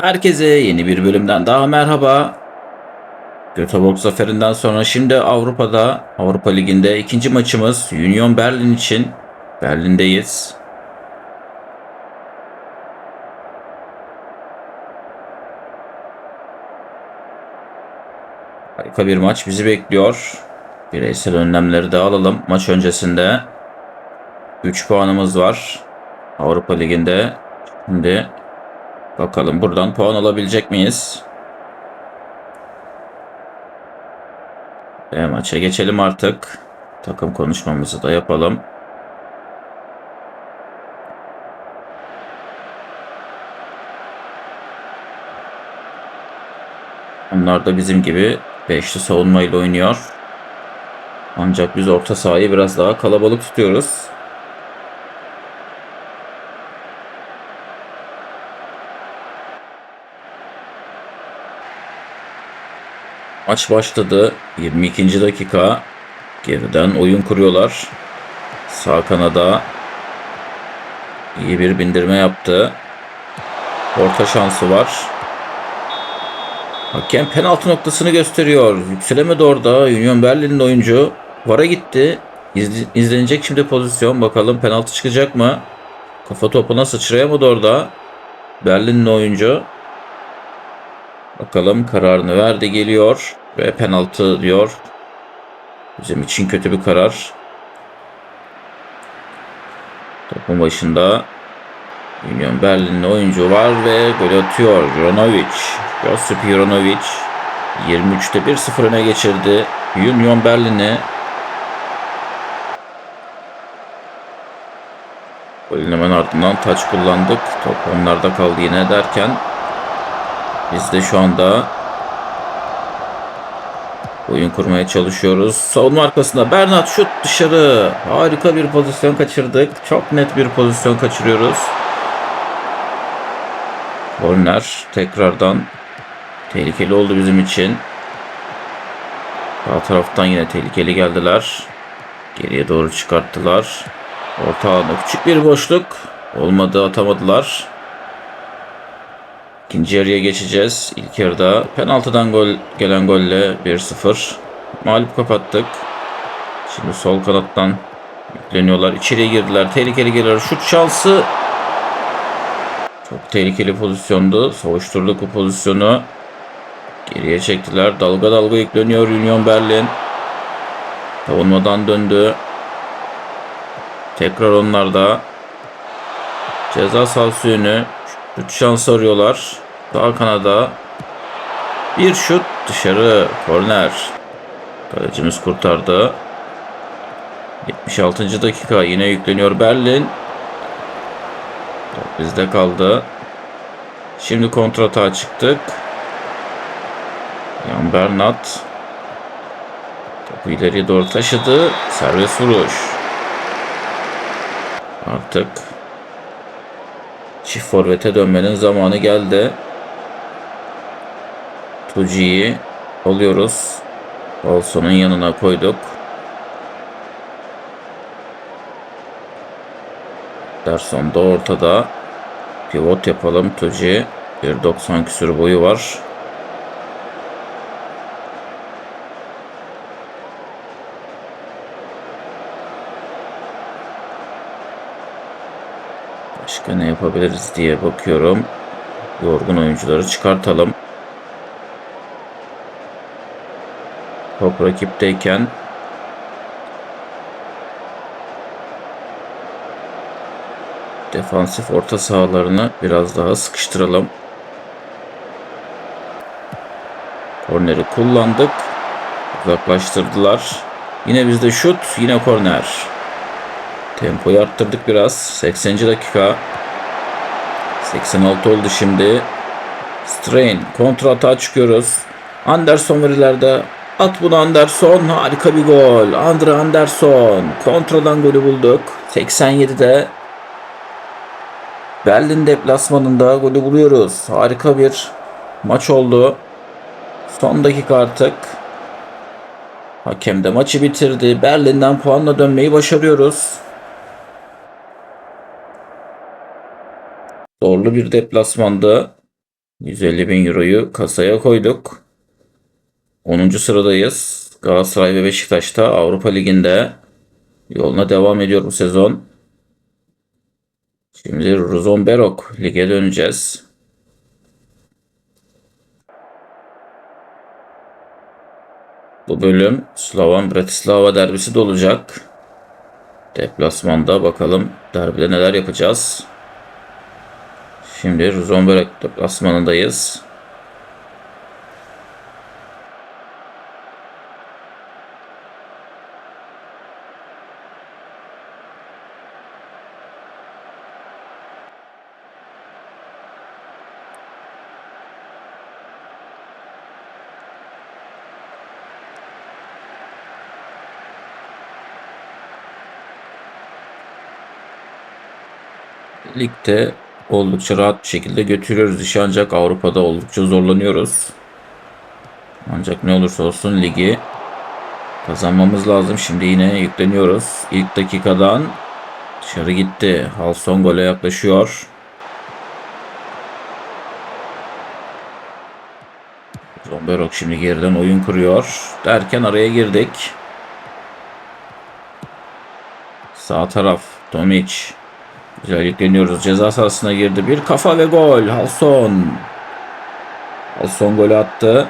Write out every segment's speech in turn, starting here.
Herkese yeni bir bölümden daha merhaba. Göteborg zaferinden sonra şimdi Avrupa'da, Avrupa Ligi'nde ikinci maçımız Union Berlin için Berlin'deyiz. Harika bir maç bizi bekliyor. Bireysel önlemleri de alalım. Maç öncesinde 3 puanımız var. Avrupa Ligi'nde. Şimdi bakalım buradan puan alabilecek miyiz? Ve maça geçelim artık. Takım konuşmamızı da yapalım. Onlar da bizim gibi beşli savunmayla oynuyor. Ancak biz orta sahayı biraz daha kalabalık tutuyoruz. Maç başladı. 22. dakika. Geriden oyun kuruyorlar. Sağ kanada iyi bir bindirme yaptı. Orta şansı var. Hakem penaltı noktasını gösteriyor. Yükselemedi orada. Union Berlin'in oyuncu. Vara gitti. İzlenecek şimdi pozisyon. Bakalım penaltı çıkacak mı? Kafa topuna sıçrayamadı orada. Berlin'in oyuncu. Bakalım kararını verdi geliyor. Ve penaltı diyor. Bizim için kötü bir karar. Topun başında Union Berlin'in oyuncu var ve gol atıyor. Juranovic. Josip Juranovic 23'te 1-0 öne geçirdi. Union Berlin'i Golün hemen ardından taç kullandık. Top onlarda kaldı yine derken biz de şu anda oyun kurmaya çalışıyoruz. Savunma arkasında Bernat şut dışarı. Harika bir pozisyon kaçırdık. Çok net bir pozisyon kaçırıyoruz. Korner tekrardan tehlikeli oldu bizim için. Sağ taraftan yine tehlikeli geldiler. Geriye doğru çıkarttılar. Orta alanda küçük bir boşluk. Olmadı atamadılar. İkinci yarıya geçeceğiz. İlk yarıda penaltıdan gol gelen golle 1-0 mağlup kapattık. Şimdi sol kanattan yükleniyorlar. İçeriye girdiler. Tehlikeli geliyor. Şut şansı. Çok tehlikeli pozisyondu. Savuşturduk bu pozisyonu. Geriye çektiler. Dalga dalga yükleniyor Union Berlin. Savunmadan döndü. Tekrar onlarda. Ceza sahası yönü. Şut şansı arıyorlar. Sağ kanada. Bir şut dışarı. Korner. Kalecimiz kurtardı. 76. dakika yine yükleniyor Berlin. Bizde kaldı. Şimdi kontratağa çıktık. Jan Bernat. Topu ileriye doğru taşıdı. Serbest vuruş. Artık çift forvete dönmenin zamanı geldi. Tuji'yi alıyoruz. Olson'un yanına koyduk. Derson da ortada. Pivot yapalım. Tuji 1.90 küsur boyu var. Başka ne yapabiliriz diye bakıyorum. Yorgun oyuncuları çıkartalım. Top rakipteyken defansif orta sahalarını biraz daha sıkıştıralım. Korneri kullandık. Uzaklaştırdılar. Yine bizde şut, yine korner. Tempoyu arttırdık biraz. 80. dakika. 86 oldu şimdi. Strain. Kontra atağa çıkıyoruz. Anderson var ileride. At bunu Anderson. Harika bir gol. Andre Anderson. Kontradan golü bulduk. 87'de Berlin deplasmanında golü buluyoruz. Harika bir maç oldu. Son dakika artık. Hakem de maçı bitirdi. Berlin'den puanla dönmeyi başarıyoruz. Zorlu bir deplasmanda 150 bin euroyu kasaya koyduk. 10. sıradayız. Galatasaray ve Beşiktaş'ta Avrupa Ligi'nde yoluna devam ediyor bu sezon. Şimdi Ruzon Berok lige döneceğiz. Bu bölüm Slovan Bratislava derbisi de olacak. Deplasmanda bakalım derbide neler yapacağız. Şimdi Ruzomberek deplasmanındayız. Ligde oldukça rahat bir şekilde götürüyoruz işi ancak Avrupa'da oldukça zorlanıyoruz. Ancak ne olursa olsun ligi kazanmamız lazım. Şimdi yine yükleniyoruz. İlk dakikadan dışarı gitti. Halson gole yaklaşıyor. Zomberok şimdi geriden oyun kuruyor. Derken araya girdik. Sağ taraf Tomic. Güzel yükleniyoruz. Ceza sahasına girdi. Bir kafa ve gol. Halson. Halson golü attı.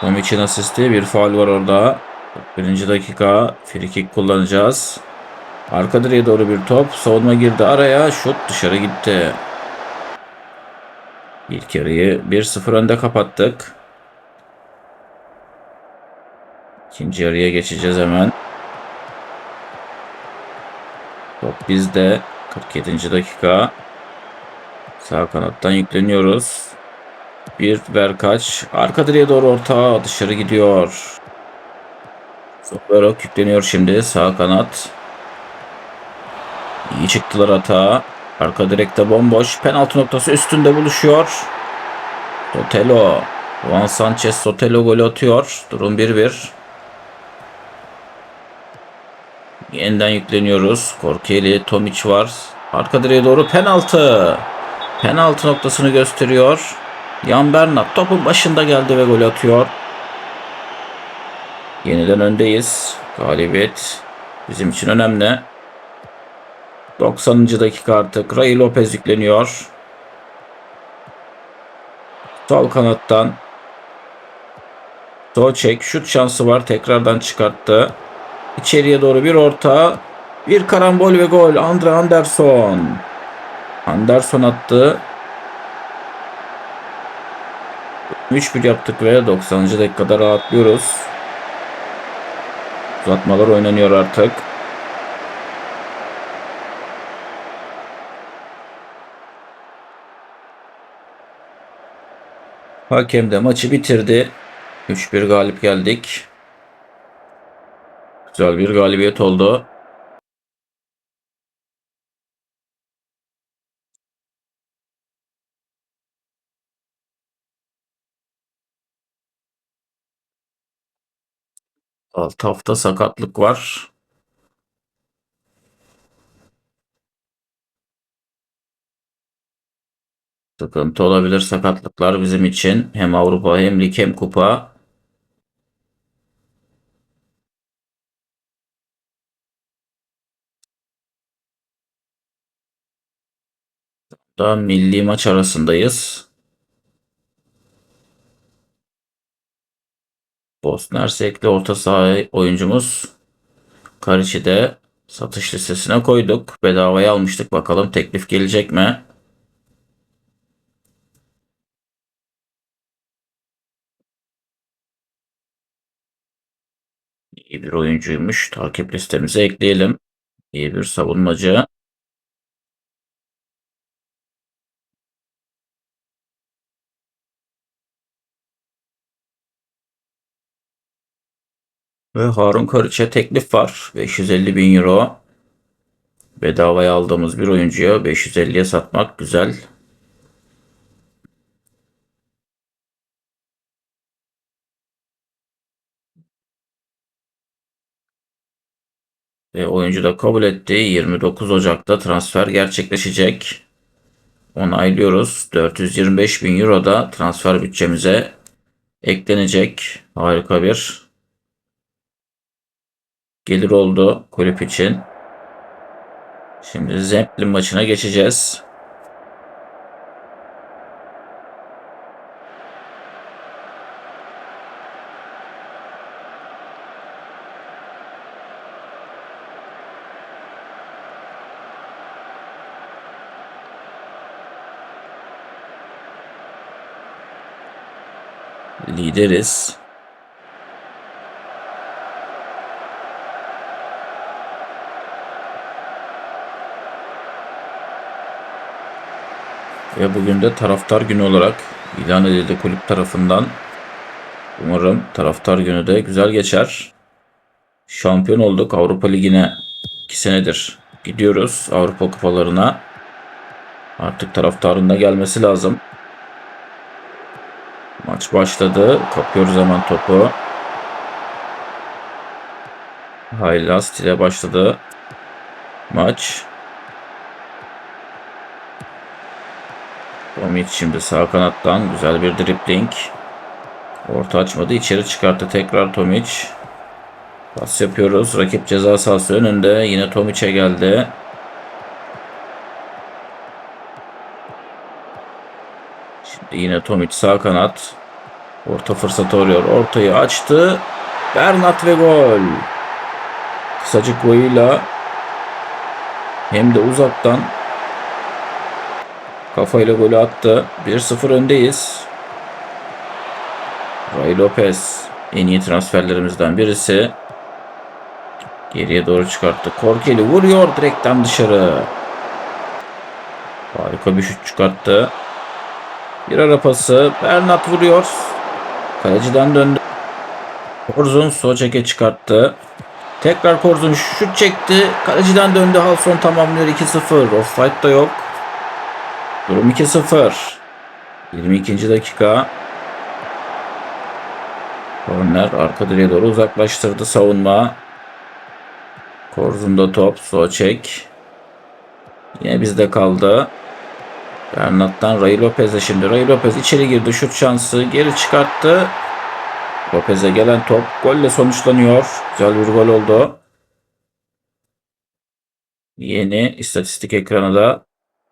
Tomic'in asisti. Bir faul var orada. Birinci dakika. Free kick kullanacağız. Arka direğe doğru bir top. Savunma girdi araya. Şut dışarı gitti. İlk yarıyı 1-0 önde kapattık. İkinci yarıya geçeceğiz hemen. Top bizde. 47. dakika. Sağ kanattan yükleniyoruz. Bir Berkaç. Arka direğe doğru orta dışarı gidiyor. Zoberok yükleniyor şimdi. Sağ kanat. İyi çıktılar hata. Arka direkte bomboş. Penaltı noktası üstünde buluşuyor. Sotelo. Juan Sanchez Sotelo golü atıyor. Durum 1-1. Yeniden yükleniyoruz. Korkeli, Tomic var. Arka direğe doğru penaltı. Penaltı noktasını gösteriyor. Yan Bernat topun başında geldi ve gol atıyor. Yeniden öndeyiz. Galibiyet bizim için önemli. 90. dakika artık. Ray Lopez yükleniyor. Sol kanattan Solçek şut şansı var. Tekrardan çıkarttı. İçeriye doğru bir orta. Bir karambol ve gol. Andre Anderson. Anderson attı. 3-1 yaptık ve 90. dakikada rahatlıyoruz. Uzatmalar oynanıyor artık. Hakem de maçı bitirdi. 3-1 galip geldik. Güzel bir galibiyet oldu. Alt hafta sakatlık var. Sıkıntı olabilir sakatlıklar bizim için. Hem Avrupa hem lig hem kupa. Da milli maç arasındayız. Bosna Hersek'le orta saha oyuncumuz Kariç'i de satış listesine koyduk. Bedavaya almıştık. Bakalım teklif gelecek mi? İyi bir oyuncuymuş. Takip listemize ekleyelim. İyi bir savunmacı. Ve Harun Kariç'e teklif var. 550 bin euro. Bedavaya aldığımız bir oyuncuya 550'ye satmak güzel. Ve oyuncu da kabul etti. 29 Ocak'ta transfer gerçekleşecek. onaylıyoruz. 425 bin euro da transfer bütçemize eklenecek. Harika bir gelir oldu kulüp için. Şimdi Zemplin maçına geçeceğiz. Lideriz. Ve bugün de taraftar günü olarak ilan edildi kulüp tarafından. Umarım taraftar günü de güzel geçer. Şampiyon olduk Avrupa Ligi'ne 2 senedir gidiyoruz Avrupa kupalarına. Artık taraftarın da gelmesi lazım. Maç başladı. Kapıyoruz hemen topu. Haylas ile başladı. Maç. Tomic şimdi sağ kanattan güzel bir dribling. Orta açmadı. içeri çıkarttı tekrar Tomic. Pas yapıyoruz. Rakip ceza sahası önünde. Yine Tomic'e geldi. Şimdi yine Tomic sağ kanat. Orta fırsatı arıyor. Ortayı açtı. Bernat ve gol. Kısacık boyuyla hem de uzaktan kafayla golü attı. 1-0 öndeyiz. Ray Lopez en iyi transferlerimizden birisi. Geriye doğru çıkarttı. Korkeli vuruyor direkten dışarı. Harika bir şut çıkarttı. Bir ara pası. Bernat vuruyor. Kaleciden döndü. Korzun sol çeke çıkarttı. Tekrar Korzun şut çekti. Kaleciden döndü. Halson tamamlıyor 2-0. Offside da yok. Durum 2-0. 22. dakika. Korner arka direğe doğru uzaklaştırdı savunma. Korzun'da top. Soçek. Yine bizde kaldı. Bernat'tan Ray Lopez'e şimdi. Ray Lopez içeri girdi. Şut şansı. Geri çıkarttı. Lopez'e gelen top golle sonuçlanıyor. Güzel bir gol oldu. Yeni istatistik ekranı da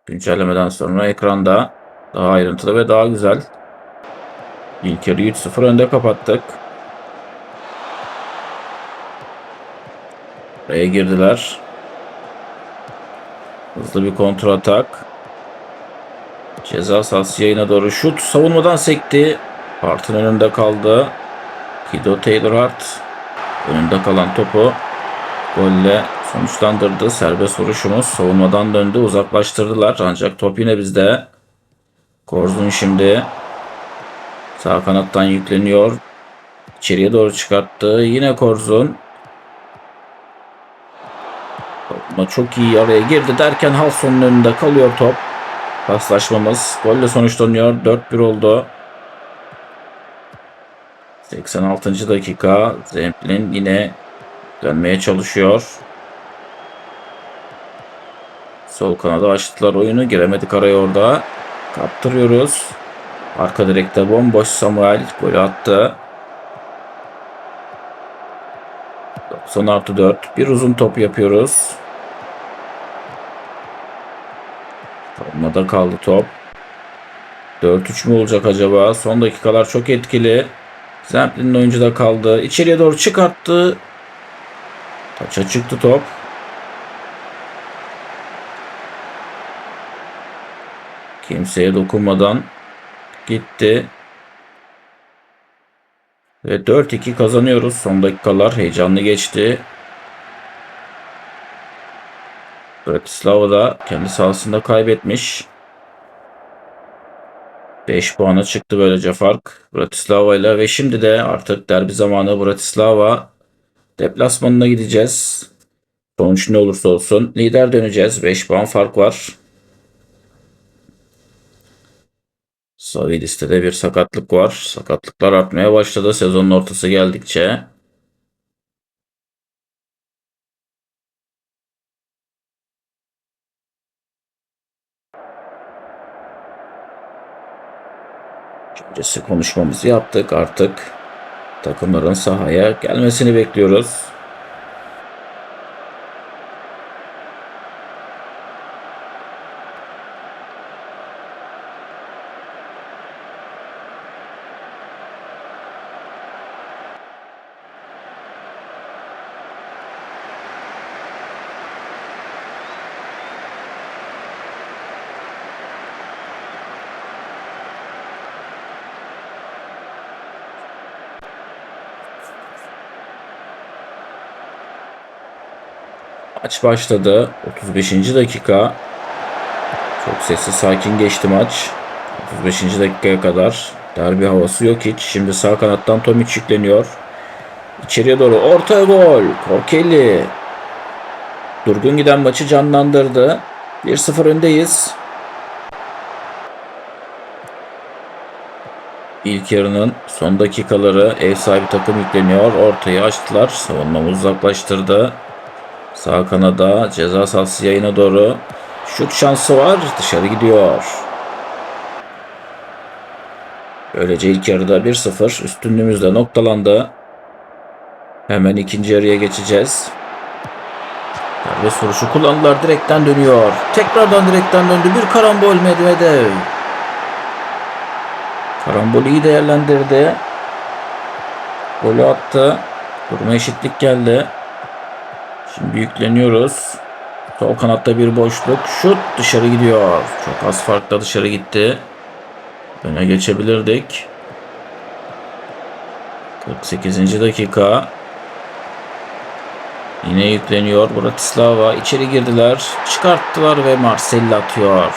güncellemeden sonra ekranda daha ayrıntılı ve daha güzel. İlk yarı 3-0 önde kapattık. Buraya girdiler. Hızlı bir kontrol atak. Ceza sahası yayına doğru şut. Savunmadan sekti. Hart'ın önünde kaldı. Kido Taylor Hart önünde kalan topu golle sonuçlandırdı. Serbest vuruşumuz savunmadan döndü. Uzaklaştırdılar. Ancak top yine bizde. Korzun şimdi sağ kanattan yükleniyor. İçeriye doğru çıkarttı. Yine Korzun. Ama çok iyi araya girdi derken Halson'un önünde kalıyor top. Paslaşmamız golle sonuçlanıyor. 4-1 oldu. 86. dakika Zemplin yine dönmeye çalışıyor. Sol kanada açtılar oyunu. Giremedik araya orada. Kaptırıyoruz. Arka direkte bomboş Samuel golü attı. 90 artı 4. Bir uzun top yapıyoruz. Savunmada kaldı top. 4-3 mü olacak acaba? Son dakikalar çok etkili. Zemplin'in oyuncu da kaldı. İçeriye doğru çıkarttı. Taça çıktı top. Kimseye dokunmadan gitti. Ve 4-2 kazanıyoruz. Son dakikalar heyecanlı geçti. Bratislava da kendi sahasında kaybetmiş. 5 puana çıktı böylece fark Bratislava ile ve şimdi de artık derbi zamanı Bratislava deplasmanına gideceğiz. Sonuç ne olursa olsun lider döneceğiz. 5 puan fark var. Savi listede bir sakatlık var. Sakatlıklar artmaya başladı sezonun ortası geldikçe. öncesi konuşmamızı yaptık. Artık takımların sahaya gelmesini bekliyoruz. Maç başladı. 35. dakika. Çok sessiz sakin geçti maç. 35. dakikaya kadar derbi havası yok hiç. Şimdi sağ kanattan Tomic yükleniyor. İçeriye doğru orta gol. Korkeli. Durgun giden maçı canlandırdı. 1-0 öndeyiz. İlk yarının son dakikaları ev sahibi takım yükleniyor. Ortayı açtılar. Savunmamız uzaklaştırdı. Sağ kanada ceza sahası yayına doğru. Şut şansı var. Dışarı gidiyor. Böylece ilk yarıda 1-0 üstünlüğümüz de noktalandı. Hemen ikinci yarıya geçeceğiz. Ve soruşu kullandılar. Direkten dönüyor. Tekrardan direkten döndü. Bir karambol Medvedev. Karambol iyi değerlendirdi. Golü attı. Duruma eşitlik geldi. Şimdi yükleniyoruz. Sol kanatta bir boşluk. Şut dışarı gidiyor. Çok az farkla dışarı gitti. Öne geçebilirdik. 48. dakika. Yine yükleniyor. Bratislava içeri girdiler. Çıkarttılar ve Marcel atıyor.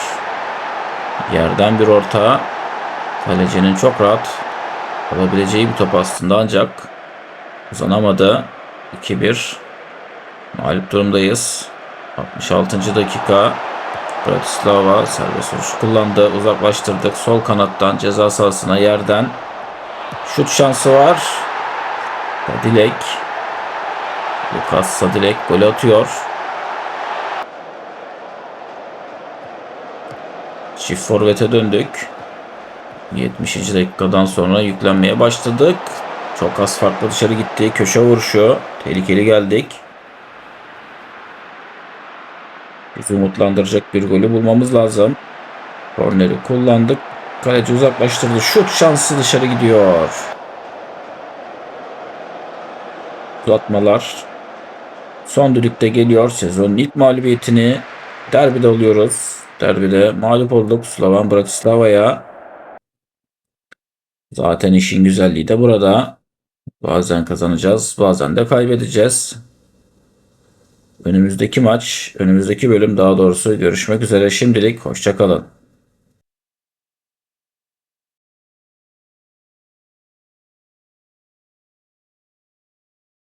Yerden bir orta. Kalecinin çok rahat alabileceği bir top aslında ancak uzanamadı. 2-1 mağlup durumdayız. 66. dakika Bratislava serbest vuruş kullandı. Uzaklaştırdık. Sol kanattan ceza sahasına yerden şut şansı var. Sadilek Lukas Sadilek gol atıyor. Çift forvete döndük. 70. dakikadan sonra yüklenmeye başladık. Çok az farklı dışarı gitti. Köşe vuruşu. Tehlikeli geldik. Bizi umutlandıracak bir golü bulmamız lazım. Korneri kullandık. Kaleci uzaklaştırdı. Şut şansı dışarı gidiyor. Uzatmalar. Son düdükte geliyor. Sezonun ilk mağlubiyetini derbide alıyoruz. Derbide mağlup olduk Slavan Bratislava'ya. Zaten işin güzelliği de burada. Bazen kazanacağız, bazen de kaybedeceğiz. Önümüzdeki maç, önümüzdeki bölüm daha doğrusu görüşmek üzere. Şimdilik hoşçakalın.